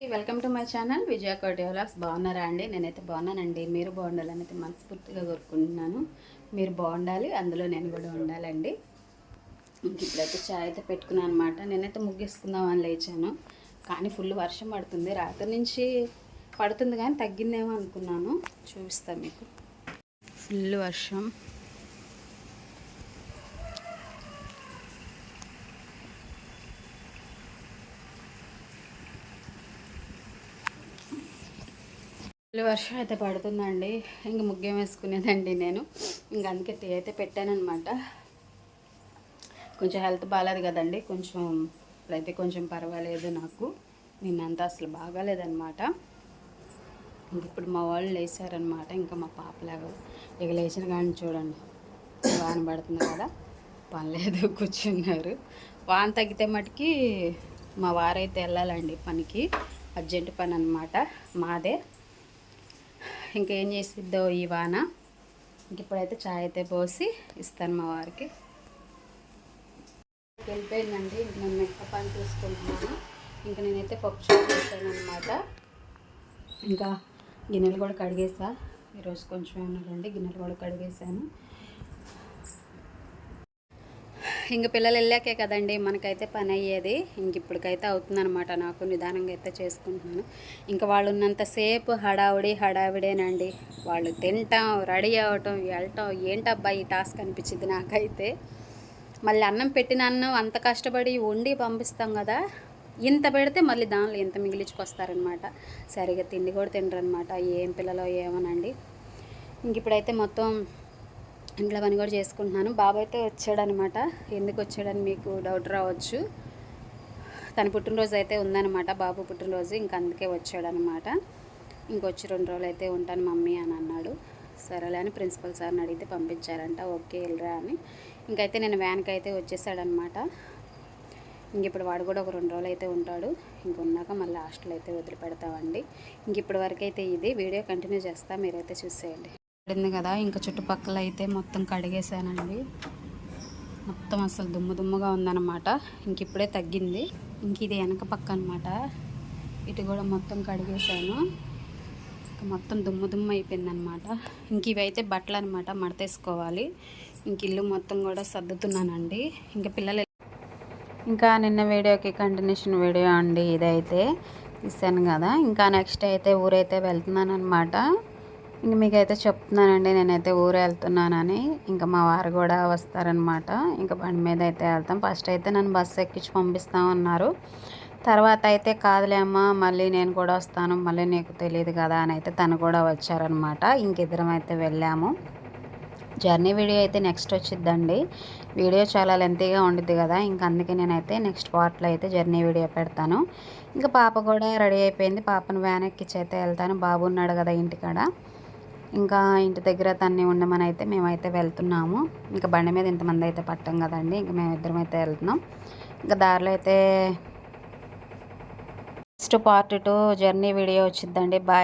Welcome to my channel. Vijaya Koti vlogs బాగున్నారా అండి? నేనైతే బాగున్నానండి. మీరు బాగుండాలని అయితే మనస్ఫూర్తిగా కోరుకుంటున్నాను. మీరు బాగుండాలి అందులో నేను కూడా ఉండాలండి. ఇంక ఇప్పుడైతే చాయ్ అయితే పెట్టుకున్నాను అనమాట నేనైతే ముగ్గేసుకుందామని లేచాను. కానీ ఫుల్ వర్షం పడుతుంది. రాత్రి నుంచి పడుతుంది కానీ తగ్గిందేమో అనుకున్నాను. చూపిస్తాను మీకు. ఫుల్ వర్షం. ఫుల్ వర్షం అయితే పడుతుందండి. ఇంక ముగ్గేం వేసుకునేదండి నేను. ఇంక అందుకే టీ అయితే పెట్టానమాట కొంచెం హెల్త్ బాగాలేదు కదండి. కొంచెం ఇప్పుడైతే కొంచెం పర్వాలేదు నాకు. నిన్నంతా అసలు బాగాలేదనమాట ఇంక ఇప్పుడు మా వాళ్ళు లేచారనమాట ఇంకా మా పాపలాగా ఇక లేచిన కానీ చూడండి. వాన పడుతుంది కదా. పని లేదు కూర్చున్నారు. వాన తగ్గితే మటుకి మా వారైతే వెళ్ళాలండి పనికి. అర్జెంట్ పని అనమాట మాదే. ఇంకేం చేసిద్దో ఈ వాన. ఇంక ఇప్పుడైతే చాయ్ అయితే పోసి ఇస్తాను మా వారికి. వెళ్ళిపోయిందండి. ఇంక నేను మెక్క పని చూసుకుంటున్నాను. ఇంకా నేనైతే పప్పు చారు అనమాట ఇంకా గిన్నెలు కూడా కడిగేసా. ఈరోజు కొంచెం ఉన్నారండి గిన్నెలు కూడా కడిగేసాను. ఇంక పిల్లలు వెళ్ళాకే కదండి మనకైతే పని అయ్యేది. ఇంక ఇప్పటికైతే అవుతుందనమాట నాకు నిదానంగా అయితే చేసుకుంటున్నాను. ఇంకా వాళ్ళు ఉన్నంతసేపు హడావుడి హడావిడేనండి. వాళ్ళు తింటాం రెడీ అవ్వటం వెళ్ళటం ఏంటబ్బా ఈ టాస్క్ అనిపించింది నాకైతే. మళ్ళీ అన్నం పెట్టిన అన్నం అంత కష్టపడి వండి పంపిస్తాం కదా. ఇంత పెడితే మళ్ళీ దానిలో ఇంత మిగిలించుకొస్తారనమాట సరిగా తిండి కూడా తినరనమాట ఏం పిల్లలో ఏమోనండి ఇంక ఇప్పుడైతే మొత్తం ఇంట్లో పని కూడా చేసుకుంటున్నాను. బాబు అయితే వచ్చాడనమాట. ఎందుకు వచ్చాడని మీకు డౌట్ రావచ్చు. తన పుట్టినరోజు అయితే ఉందన్నమాట బాబు పుట్టినరోజు ఇంక అందుకే వచ్చాడనమాట. ఇంకొచ్చి రెండు రోజులు అయితే ఉంటాను మమ్మీ అని అన్నాడు. సరేలే అని ప్రిన్సిపల్ సార్ని అడిగితే పంపించారంట. ఓకే వెళ్ళరా అని. ఇంకైతే నేను వ్యాన్కి అయితే వచ్చేసాడనమాట. ఇంక ఇప్పుడు వాడు కూడా ఒక రెండు రోజులు అయితే ఉంటాడు. ఇంకున్నాక మళ్ళీ హాస్టల్ అయితే వదిలిపెడతామండి. ఇంక ఇప్పటి వరకు అయితే ఇది. వీడియో కంటిన్యూ చేస్తా. మీరైతే చూసేయండి. పడింది కదా. ఇంకా చుట్టుపక్కల అయితే మొత్తం కడిగేసానండి మొత్తం అసలు దుమ్ము దుమ్ముగా ఉందన్నమాట. ఇంక ఇప్పుడే తగ్గింది. ఇంక ఇది వెనక పక్క అనమాట ఇటు కూడా మొత్తం కడిగేసాను మొత్తం దుమ్ము దుమ్ము అయిపోయింది అనమాట ఇంక ఇవైతే బట్టలు అనమాట మడతేసుకోవాలి. ఇంక ఇల్లు మొత్తం కూడా సర్దుతున్నానండి. ఇంకా పిల్లలు ఇంకా నిన్న వీడియోకి కంటిన్యూషన్ వీడియో అండి ఇదైతే. ఇస్తాను కదా. ఇంకా నెక్స్ట్ అయితే ఊరైతే వెళ్తున్నాను అనమాట ఇంక మీకైతే చెప్తున్నానండి నేనైతే ఊరు వెళ్తున్నానని. ఇంకా మా వారు కూడా వస్తారనమాట ఇంకా బండి మీద అయితే వెళ్తాం. ఫస్ట్ అయితే నన్ను బస్సు ఎక్కించి పంపిస్తామన్నారు తర్వాత అయితే కాదులే అమ్మ మళ్ళీ నేను కూడా వస్తాను. మళ్ళీ నీకు తెలియదు కదా అని అయితే తను కూడా వచ్చారనమాట ఇంకిద్దరం అయితే వెళ్ళాము. జర్నీ వీడియో అయితే నెక్స్ట్ వచ్చిద్దండి. వీడియో చాలా లెంతీగా ఉండిద్ది కదా ఇంక అందుకే నేనైతే నెక్స్ట్ పార్ట్లో అయితే జర్నీ వీడియో పెడతాను. ఇంకా పాప కూడా రెడీ అయిపోయింది. పాపను వ్యాన్ ఎక్కించి అయితే వెళ్తాను. బాబు ఉన్నాడు కదా ఇంటికాడ. ఇంకా ఇంటి దగ్గర తన్ని ఉండమని అయితే మేమైతే వెళ్తున్నాము. ఇంకా బండి మీద ఇంతమంది అయితే పట్టాం కదండి ఇంకా మేమిద్దరం అయితే వెళ్తున్నాం. ఇంకా దారిలో అయితే next part two journey video వచ్చిందండి. బాయ్